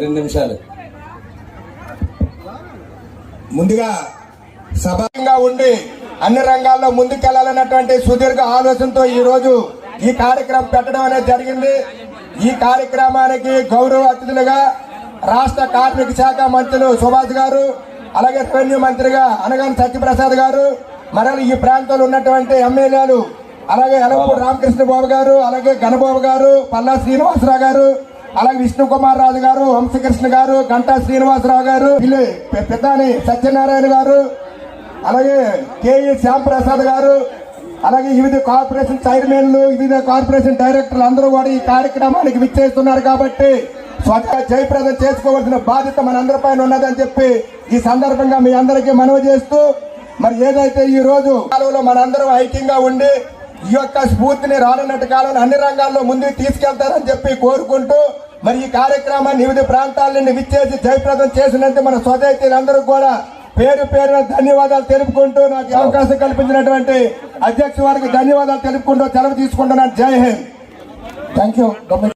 రెండు నిమిషాలు. ముందుగా సభంగా ఉండి అన్ని రంగాల్లో ముందుకెళ్ళాలన్నటువంటి సుదీర్ఘ ఆలోచనతో ఈ రోజు ఈ కార్యక్రమం పెట్టడం అనేది జరిగింది. ఈ కార్యక్రమానికి గౌరవ అతిథులుగా రాష్ట్ర కార్మిక శాఖ మంత్రులు సుభాష్ గారు అలాగే రెవెన్యూ మంత్రిగా అనగాని సత్యప్రసాద్ గారు మరి ఈ ప్రాంతంలో ఉన్నటువంటి ఎమ్మెల్యేలు అలాగే ఎలపూడి రామకృష్ణ బాబు గారు అలాగే గణబాబు గారు పల్లా శ్రీనివాసరావు గారు అలాగే విష్ణు కుమార్ రాజు గారు వంశకృష్ణ గారు గంటా శ్రీనివాసరావు గారు వీళ్ళు పెద్దాని సత్యనారాయణ గారు అలాగే కేఈ శ్యాంప్రసాద్ గారు అలాగే వివిధ కార్పొరేషన్ చైర్మన్లు వివిధ కార్పొరేషన్ డైరెక్టర్లు అందరూ కూడా ఈ కార్యక్రమానికి విచ్చేస్తున్నారు కాబట్టి స్వచ్ఛ జయప్రదం చేసుకోవాల్సిన బాధ్యత మనందరిపైన ఉన్నదని చెప్పి ఈ సందర్భంగా మీ అందరికీ మనవి చేస్తూ మరి ఏదైతే ఈ రోజు కాలంలో మనందరం ఐక్యంగా ఉండి ఈ యొక్క స్ఫూర్తిని రానున్నట్టు కాలంలో అన్ని రంగాల్లో ముందుకు తీసుకెళ్తారని చెప్పి కోరుకుంటూ మరి ఈ కార్యక్రమాన్ని వివిధ ప్రాంతాల నుండి విచ్చేసి జయప్రదం చేసినందుకు మన స్వదేశీయులందరూ కూడా పేరు పేరున ధన్యవాదాలు తెలుపుకుంటూ నాకు అవకాశం కల్పించినటువంటి అధ్యక్ష వారికి ధన్యవాదాలు తెలుపుకుంటూ సెలవు తీసుకుంటున్నాను. జై హింద్. Thank you